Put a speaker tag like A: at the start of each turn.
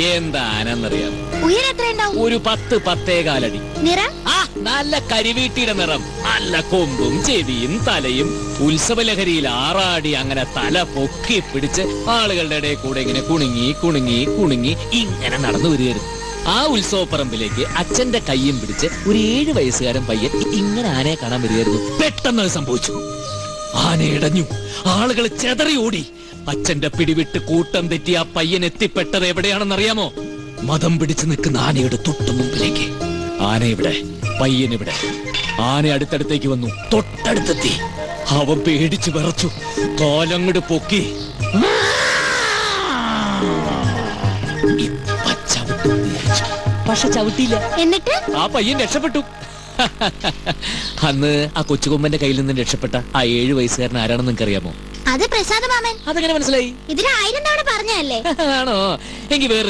A: എന്താ ആനന്നറിയാം?
B: ഉയരം എത്ര ഉണ്ടാവും
A: ഒരു പത്ത് പത്തേകാലടി
B: നിറം?
A: ആ നല്ല കരിവീട്ടിയുടെ നിറം. നല്ല കൊമ്പും ചെവിയും തലയും. ഉത്സവലഹരിയിൽ ആറാടി അങ്ങനെ തല പൊക്കി പിടിച്ച് ആളുകളുടെ ഇടയിൽ കൂടെ ഇങ്ങനെ കുണുങ്ങി കുണുങ്ങി കുണുങ്ങി ഇങ്ങനെ നടന്നു വരികയായിരുന്നു. ആ ഉത്സവപ്പറമ്പിലേക്ക് അച്ഛന്റെ കയ്യും പിടിച്ച് ഒരു ഏഴ് വയസ്സുകാരൻ പയ്യൻ ഇങ്ങനെ ആനയെ കാണാൻ വരികയായിരുന്നു. പെട്ടെന്ന് അത് സംഭവിച്ചു. ആന ഇടഞ്ഞു ആളുകൾ ചെതറി ഓടി. അച്ഛന്റെ പിടിവിട്ട് കൂട്ടം തെറ്റി ആ പയ്യൻ എത്തിപ്പെട്ടത് എവിടെയാണെന്നറിയാമോ? മതം പിടിച്ചു നിൽക്കുന്ന ആനയുടെ തൊട്ടു മുമ്പിലേക്ക്. ആന ഇവിടെ പയ്യൻ ഇവിടെ ആന അടുത്തടുത്തേക്ക് വന്നു. തൊട്ടടുത്തെത്തി. അവൻ പേടിച്ചു വിറച്ചു. തോലങ്ങട് പൊക്കി. പക്ഷെ ചവിട്ടിയില്ല.
B: എന്നിട്ട്?
A: ആ പയ്യൻ രക്ഷപ്പെട്ടു. അന്ന് ആ കൊച്ചുകൊമ്പന്റെ കയ്യിൽ നിന്ന് രക്ഷപ്പെട്ട ആ ഏഴു വയസ്സുകാരൻ ആരാണെന്ന് നിങ്ങൾക്ക് അറിയാമോ
B: അത് പ്രസാദ മാമൻ.
A: അതെങ്ങനെ മനസ്സിലായി?
B: ഇതിന് ആയിരം തവണ പറഞ്ഞല്ലേ
A: ആണോ? എങ്കിൽ വേറെ